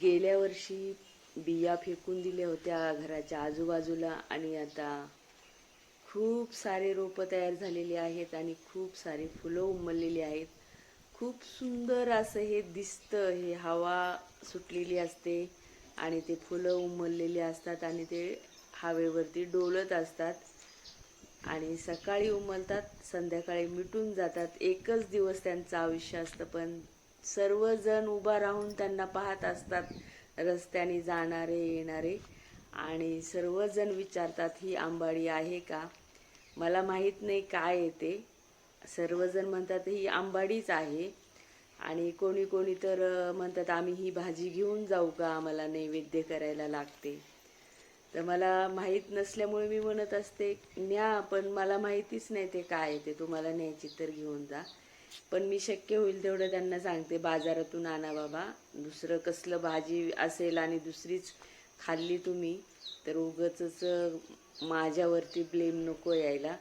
गेल्या वर्षी बिया फेकून दिल्या होत्या घराच्या आजूबाजूला आणि आता खूप सारे रोपं तयार झालेली आहेत आणि खूप सारे फुलं उमललेली आहेत. खूप सुंदर असं हे दिसतं हे हवा सुटलेली असते आणि ते फुलं उमललेली असतात आणि ते हवेवरती डोलत असतात. आणि सकाळी उमलतात संध्याकाळी मिटून जातात. एकच दिवस त्यांचं आयुष्य असतं पण सर्वजण उभा राहून त्यांना पाहत असतात रस्त्याने जाणारे येणारे. आणि सर्वजण विचारतात ही आंबाडी आहे का? मला माहीत नाही काय येते सर्वजण म्हणतात ही आंबाडीच आहे. आणि कोणी कोणी तर म्हणतात आम्ही ही भाजी घेऊन जाऊ का? आम्हाला नैवेद्य करायला लागते. तर मला माहीत नसल्यामुळे मी म्हणत असते न्या पण मला माहितीच नाही ते काय आहे ते. तुम्हाला न्यायची तर घेऊन जा. पण मी शक्य होईल तेवढं त्यांना सांगते बाजारातून आणा बाबा. दुसरं कसलं भाजी असेल आणि दुसरीच खाल्ली तुम्ही तर उगच माझ्यावरती ब्लेम नको यायला.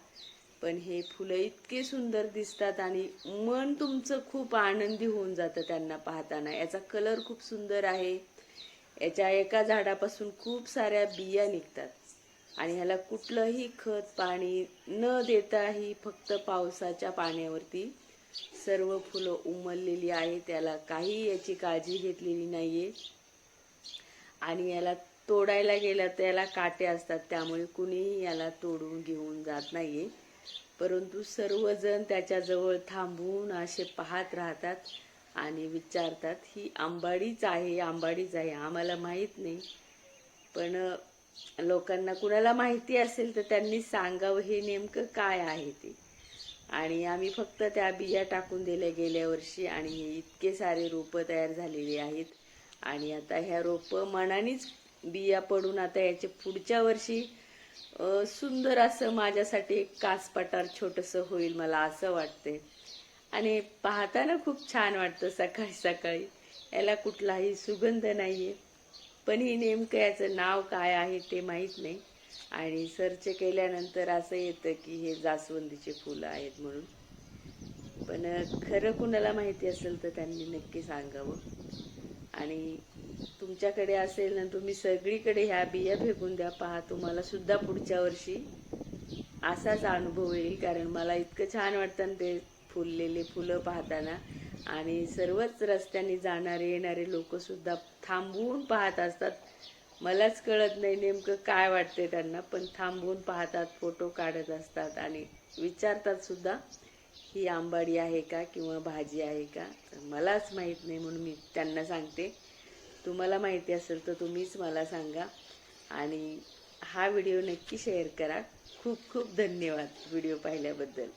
पण हे फुलं इतके सुंदर दिसतात आणि मन तुमचं खूप आनंदी होऊन जातं त्यांना पाहताना. याचा कलर खूप सुंदर आहे. याच्या एका झाडापासून खूप साऱ्या बिया निघतात. आणि ह्याला कुठलंही खत पाणी न देताही फक्त पावसाच्या पाण्यावरती सर्व फुलं उमललेली आहे. त्याला काही याची काळजी घेतलेली नाही आहे आणि याला तोडायला गेलं तर याला काटे असतात त्यामुळे कुणीही याला तोडून घेऊन जात नाहीये. परंतु सर्वजण त्याच्याजवळ थांबून असे पाहत राहतात. आणि विचारतात ही आंबाडीच आहे आंबाडीच आहे आम्हाला माहीत नाही. पण लोकांना कुणाला माहिती असेल तर त्यांनी सांगावं हे नेमकं काय आहे ते? आणि आम्ही फक्त त्या बिया टाकून दिल्या गेल्या वर्षी आणि हे इतके सारे रोपं तयार झालेली आहेत. आणि आता ह्या रोपं मनानेच बिया पडून आता याचे पुढच्या वर्षी सुंदर असं माझ्यासाठी एक कास पठार छोटंसं होईल मला असं वाटते आणि पाहताना खूप छान वाटतं सकाळी सकाळी. याला कुठलाही सुगंध नाही आहे पण ही नेमकं याचं नाव काय आहे ते माहीत नाही. आणि सर्च केल्यानंतर असं येतं की हे जास्वंदीचे फुलं आहेत म्हणून. पण खरं कुणाला माहिती असेल तर त्यांनी नक्की सांगावं. आणि तुमच्याकडे असेल ना तुम्ही सगळीकडे ह्या बिया फेकून द्या. पहा तुम्हाला सुद्धा पुढच्या वर्षी असाच अनुभव येईल. कारण मला इतकं छान वाटतं ते फुललेले फुलं पाहताना. आणि सर्वच रस्त्याने जाणारे येणारे लोकसुद्धा थांबवून पाहत असतात. मलाच कळत नाही नेमकं काय वाटते त्यांना पण थांबवून पाहतात फोटो काढत असतात आणि विचारतात सुद्धा ही आंबाडी आहे का किंवा भाजी आहे का? तर मलाच माहीत नाही म्हणून मी त्यांना सांगते. तुम्हाला माहिती असेल तर तुम्हीच मला सांगा. आणि हा व्हिडिओ नक्की शेअर करा. खूप खूप धन्यवाद व्हिडिओ पाहिल्याबद्दल.